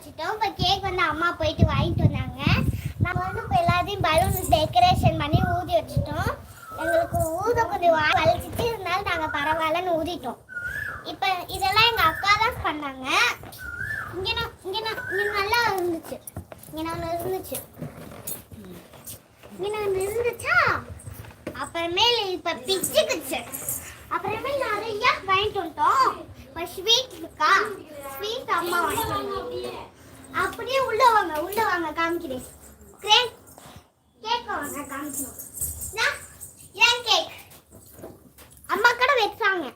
வச்சுட்டோம். இப்போ கேக் வந்து அம்மா போயிட்டு வாங்கிட்டு வந்தாங்க. நம்ம வந்து இப்போ எல்லாத்தையும் பலூன் டெக்கரேஷன் பண்ணி ஊதி வச்சுட்டோம். எங்களுக்கு ஊத கொஞ்சம் வா- வலிச்சிட்டு இருந்தாலும் நாங்கள் பரவாயில்லன்னு ஊதிட்டோம். இப்போ இதெல்லாம் எங்கள் அக்கா தான் பண்ணாங்க. இங்கே நான் இங்கே நான் இங்கே நல்லா இருந்துச்சு. இங்கே நான் இருந்துச்சு. இங்கே நான் இருந்துச்சா? அப்புறமேல் இப்போ பிச்சுக்குச்சு. அப்புறமேல் நிறையா வாங்கிட்டு வந்துட்டோம். இப்போ ஸ்வீட் இருக்கா? ஸ்வீட் அம்மா வாங்கிட்டு வந்தாங்க. அப்படியே உள்ள வாங்க உள்ள வாங்க காமிக்கிறேன். கேக் கேக் வாங்க காமிக்கணும் ஏன் கேக் அம்மா கடை வச்சாங்க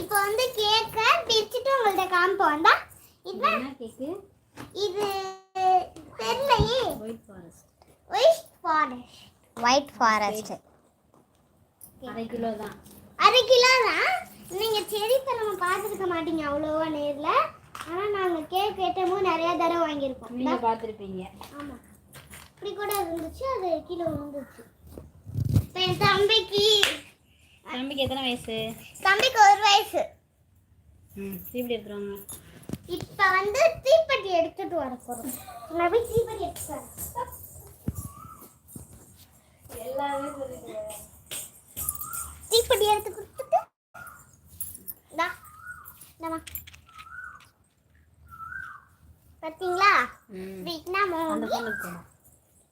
இப்போ வந்து கேக்கை பிரிச்சுட்டு உங்கள்ட்ட காமிப்போம். வந்தா இதுதான் கேக்கு இது தெரியலையே. White forest white forest white forest அரை கிலோ தான். அரை கிலோ தான்? நீங்க செடி நம்ம பார்த்துருக்க மாட்டீங்க அவ்வளோவா நேர்ல. ஆனா நாங்க கேக் கேட்டமும் நிறைய தடவை வாங்கியிருக்கோம். நீங்க பார்த்துருப்பீங்க. ஆமா. இப்படி கூட இருந்துச்சு அது கீழே விழுந்துச்சு இப்போ என் தம்பிக்கு தம்பிக்கு எத்தனை வயசு? தம்பிக்கு ஒரு வயசு. ம் இப்படி எடுத்துருவாங்க இப்ப வந்து தீப்பெட்டி எடுத்துட்டு வர போறோம். நான் போய் தீப்பெட்டி எடுத்துட்டு வரேன். தீப்பெட்டி எடுத்து கொடுத்துட்டு ம். வீட்னா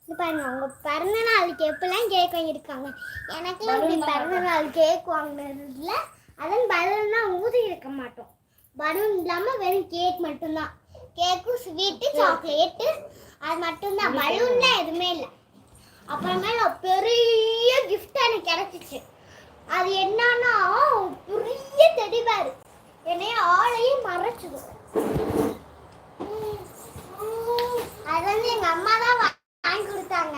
இது பாருங்க அவங்க பிறந்த நாளுக்கு எப்பெல்லாம் கேக் வாங்கியிருக்காங்க எனக்குலாம் இப்படி பிறந்த நாள் கேக் வாங்கினதுல அதன் பலூன்லாம் ஊதி இருக்க மாட்டோம். பலூன் இல்லாமல் வெறும் கேக் மட்டும்தான். கேக்கும் ஸ்வீட்டு சாக்லேட்டு அது மட்டும்தான். பலூன்லாம் எதுவுமே இல்லை. அப்புறமேல பெரிய gift எனக்கு கிடைச்சிச்சு. அது என்னன்னா பெரிய தெடிவாரு என்னைய ஆளையும் மறைச்சிது அது வந்து எங்க அம்மா தான் வாங்கி கொடுத்தாங்க.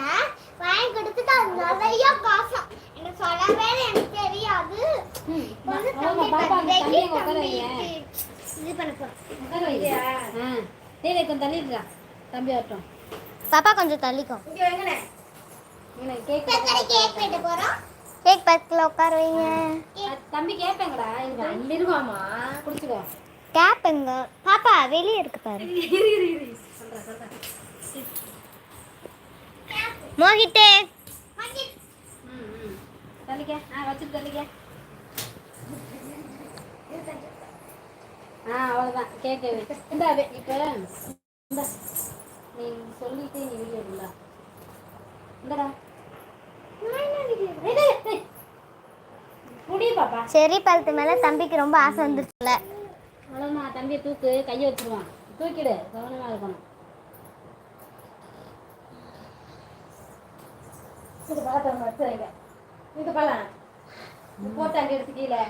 வாங்கி கொடுத்துட்டு அது நிறைய காசம் எனக்கு சொல்லவே எனக்கு தெரியாது. இது பண்ண கொஞ்சம் தள்ளிடுறா தம்பி வரட்டும். பாப்பா கொஞ்சம் தள்ளிக்கும் இங்கே கேக் கேக் வெட்ட போறோம். கேக் பக்கத்துல உட்கார வைங்க. தம்பி கேட்பேங்கடா இங்க அள்ளிடுவாமா குடிச்சுக்கோ. கேப்புங்க. பாப்பா வெளியே இருக்கு பாரு. மோகிட்டே தள்ளிக்க ஆ வச்சுட்டு தள்ளிக்க ஆ அவ்வளோதான் கேட்க இந்த இப்போ. நீ சொல்லிட்டு நீ வீடியோ இந்தடா. செரி பழத்து மேல தம்பிக்கு ரொம்ப ஆசை வந்துருச்சுல. அவ்வளோதான் தம்பியை தூக்கு கையை வச்சிருவான். தூக்கிடு கவனமாக இருக்கணும். இது பழத்தை வச்சு வைங்க. இது பழம். போட்டு அங்கே எடுத்து கீழே.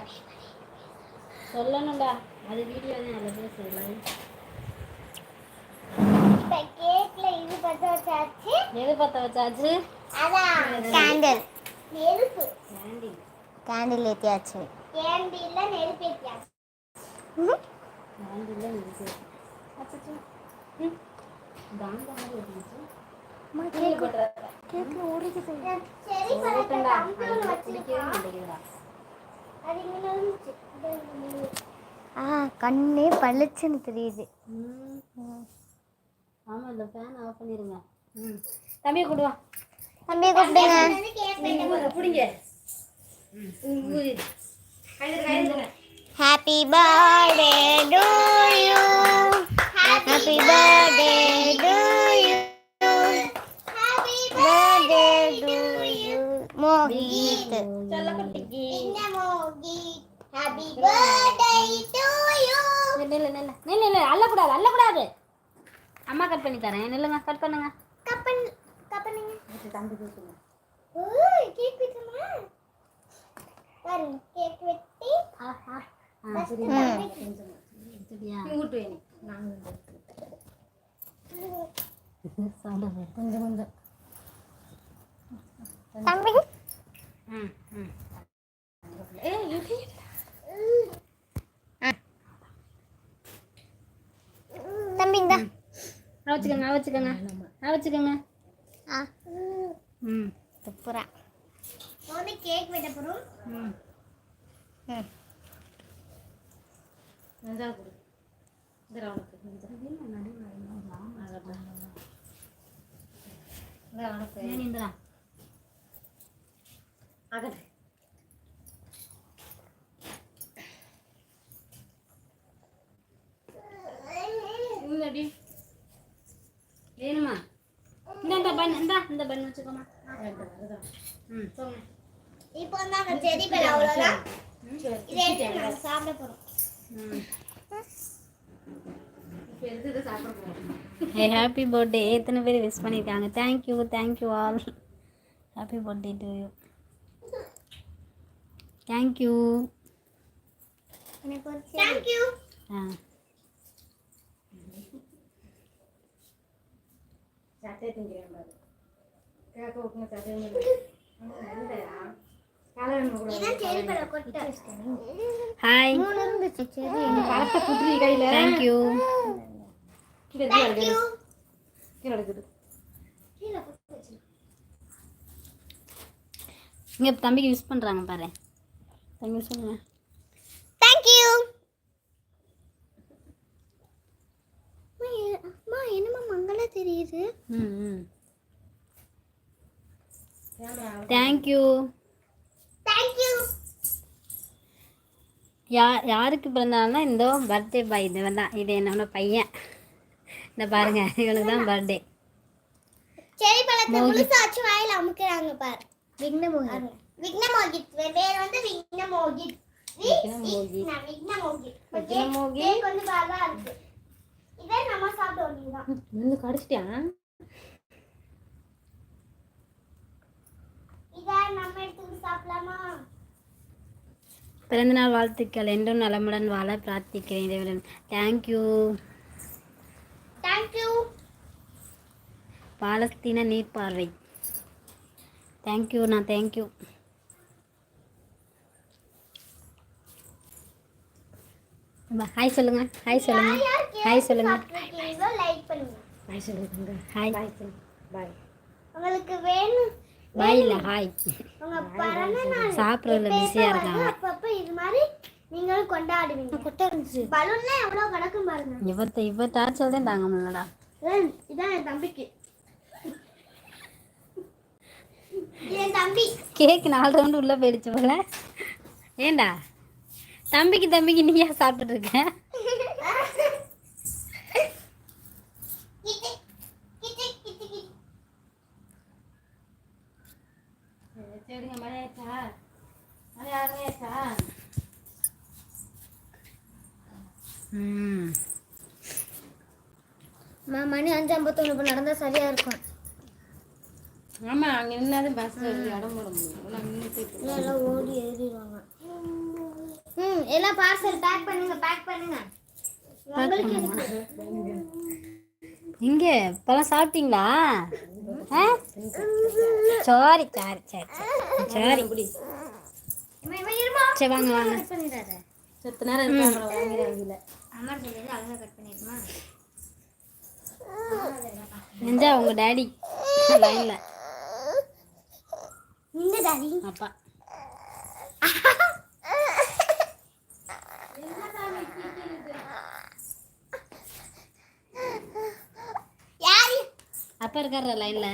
சொல்லணும்டா. அது வீடியோ தான் பேசுறது இப்ப கேக்ல இது பத்த வச்சாச்சு. எது பற்ற வச்சாச்சு? அதான். கேண்டில் நெருப்பு கேண்டி கேண்டில் நெருப்பு ஏத்தியாச்சு கேண்டில் தம்பி கண்ணே பளிச்சுன்னு தெரியுது. ம். ஆமா இந்த ஃபேன் ஆஃப் பண்ணிருங்க. ம். தம்பியை கொண்டு வா. தம்பி கூப்பிடுங்க. பிடிங்க. Happy birthday to you happy birthday to you happy birthday to you Mohit happy birthday to you நில்லு நில்லு நில்லு நில்லு அள்ளக்கூடாது அள்ளக்கூடாது அம்மா கட் பண்ணி தரேன் நில்லுங்க கட் பண்ணுங்க கப்பன் கப்பனுங்க தம்பி தூக்குங்க ஓய் கேக் வெட்டுமா பாருங்க கேக் வெட்டி ஆஹா ஆ சரி சரியா ஊட்டு வேணும் நாங்கள் கொஞ்சம். கொஞ்சம் தம்பி. ம் ம். தம்பி இந்தா. வச்சுக்கோங்க வச்சுக்கோங்க வச்சுக்கோங்க ஆ. ம். துப்புரா வந்து கேக் வெட்ட போறோம் ம் ம் இந்தா கொடு இந்த அவனுக்கு இந்த அவனுக்கு இந்தா அகட்டு இந்தடி வேணுமா இந்த இந்த பன் இந்த இந்த பன் வச்சுக்கோமா ம் போங்க இப்போ நாங்க செடி இதை எடுத்து சாப்பிட ஹாப்பி பர்த்டே எத்தனை பேர் விஷ் பண்ணியிருக்காங்க thank you thank you all happy birthday to you thank you thank you ஆ பழ கொட்டை ஹாய் மூணு இருந்துச்சு செடி தேங்க்யூ இங்கே தம்பிக்கு விஷ் பண்ணுறாங்க பாரு. தம்பி சொல்லுங்க தேங்க்யூ அம்மா என்னம்மா மங்களா தெரியுது? ம் ம். தேங்க்யூ தேங்க்யூ யா யாருக்கு பிறந்தாலும் இந்த பர்த்டே பாய் இது தான். இது என்னோட பையன். இந்த பாருங்க இவனுக்கு தான் பர்த்டே செடி பழத்தை முழுசா வச்சு வாயில அமுக்குறாங்க பாரு. விக்னமோகித் விக்னமோகித் பேர் வந்து விக்னமோகித் விக்னமோகித் விக்னமோகித். வந்து நல்லா இருக்கு இதே நம்ம சாப்பிட வேண்டியதுதான் வந்து கடிச்சிட்டான் இதை நம்ம எடுத்து சாப்பிடலாமா பிறந்தநாள் வாழ்த்துக்கள். என்றும் நலமுடன் வாழ பிரார்த்திக்கிறேன் இறைவன். தேங்க்யூ தேங்க்யூ பாலஸ்தீன நீர் பார்வை தேங்க்யூ நான் தேங்க்யூ ஹாய் சொல்லுங்க. ஹாய் சொல்லுங்க. ஹாய் சொல்லுங்க. சாப்பிட்ருக்கீங்களோ லைக் பண்ணுங்க. ஹாய் சொல்லுங்க. ஹாய் பாய் உங்களுக்கு வேணும் பாய் இல்லை ஹாய். சாப்பிட்றதுல பிஸியாக இருக்காங்க. அப்பப்ப இது மாதிரி நீங்களும் கொண்டாடுவீங்க. கொட்டை இருந்துச்சு பலூன்லாம் எவ்வளவு கணக்கும் பாருங்க. இவத்த இவ டார்ச்சல் தான் தாங்க முடியலடா. ஏன், இதான் என் தம்பிக்கு. என் தம்பி. கேக் நாலு ரவுண்டு உள்ளே போயிடுச்சு போல. ஏண்டா? தம்பிக்கு தம்பிக்கு நீயா சாப்பிட்டுட்டு இருக்க கிட்டி, கிட்டி, கிட்டி, கிட்டி. சரிங்க மழை ஆயிடுச்சா மழை ஆரம்பியாச்சா ம் அம்மா, மணி அஞ்சு ஐம்பத்தொன்று இப்போ நடந்தா சரியா இருக்கும். ஆமாம் அங்கே நின்னாலும் பஸ் இடம் போட முடியும். எல்லாம் ஓடி ஏறிடுவாங்க. ம் எல்லாம் பார்சல் பேக் பண்ணுங்க பேக் பண்ணுங்க? இங்கே இப்போலாம் சாப்பிட்டீங்களா? ஆ? சாரி சாரி சரி சரி இருமா. சரி வாங்க வாங்க. கட். செத்த நேரம் அம்மா சொல்லியது அழகா கட் பண்ணிடுமா நெஞ்சா உங்க டேடி. லைன்ல. இந்த டாடி. அப்பா. யாரு? அப்பா இருக்கார லைன்ல.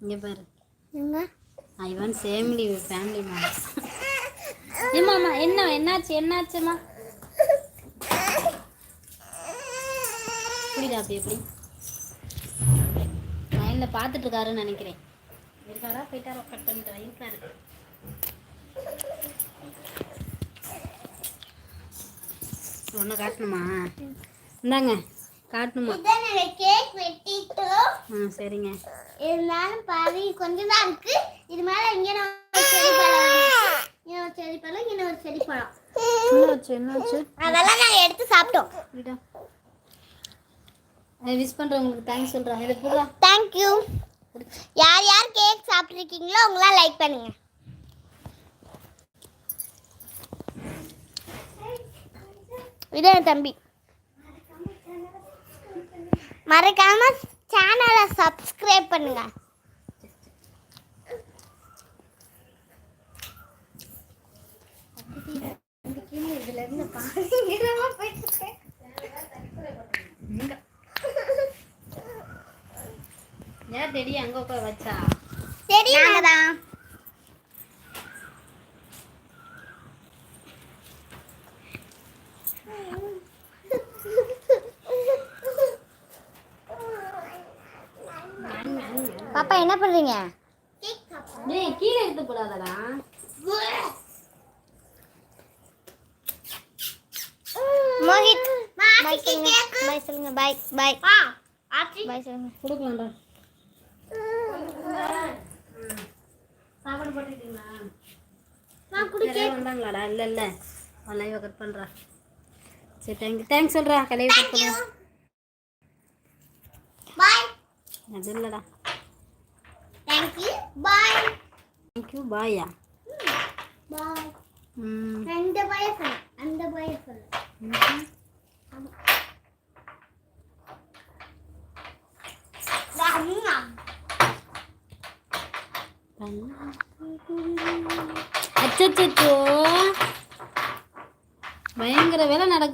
இங்க பாரு. எங்க? ஐவன் ஃபேமிலி ஃபேமிலி ஏமாம்மா என்ன என்னாச்சு என்னாச்சுமா புரியுதா அப்படி எப்படி லைனில் பார்த்துட்டு இருக்காருன்னு நினைக்கிறேன். இருக்காரா? போயிட்டாரா? கட் பண்ணிட்டாரா இருக்காரு ஒன்று காட்டணுமா? இந்தாங்க காட்டணுமா? கேக் வெட்டிட்டு ம் சரிங்க இருந்தாலும் பாதி கொஞ்சம் தான் இருக்கு இது மேல இங்க ஒரு செடி பழம் இங்க ஒரு செடி பழம். என்னாச்சு என்னாச்சு? அதெல்லாம் நாங்க எடுத்து சாப்பிட்டோம். விடா. விஷ் பண்ணுறவங்களுக்கு தேங்க்ஸ் சொல்கிறேன் இதை போடலாம் தேங்க்யூ யார் யார் கேக் சாப்பிட்ருக்கீங்களோ அவங்களாம் லைக் பண்ணுங்கள் இதான் தம்பி. மறக்காம சேனலை சப்ஸ்கிரைப் பண்ணுங்க. இதுல இருந்து பாருங்க. ஏன் டெடி அங்க உட்கார வச்சா. நாங்கதான். பாப்பா என்ன பண்றீங்க? டேய் கீழே எடுத்து போடாதடா. மோஹித் பை சொல்லுங்க. பை சொல்லுங்க பை பை பை சொல்லுங்க. கொடுக்கலாம்டா. சாப்பாடு போட்டுட்டீங்களா நான் யாராவது வந்தாங்களாடா? இல்ல இல்ல. லைவ் கட் பண்றா. சரி தேங்க்யூ தேங்க்ஸ் சொல்றா. லைவ் கட் பண்ண. பை அது இல்லடா. Thank you bye thank you paya bye ம். அந்த பைய சொல்லு அந்த பைய சொல்லு ம்ஹும். அம்மா அச்சச்சோ. பயங்கர வேலை நடக்குது.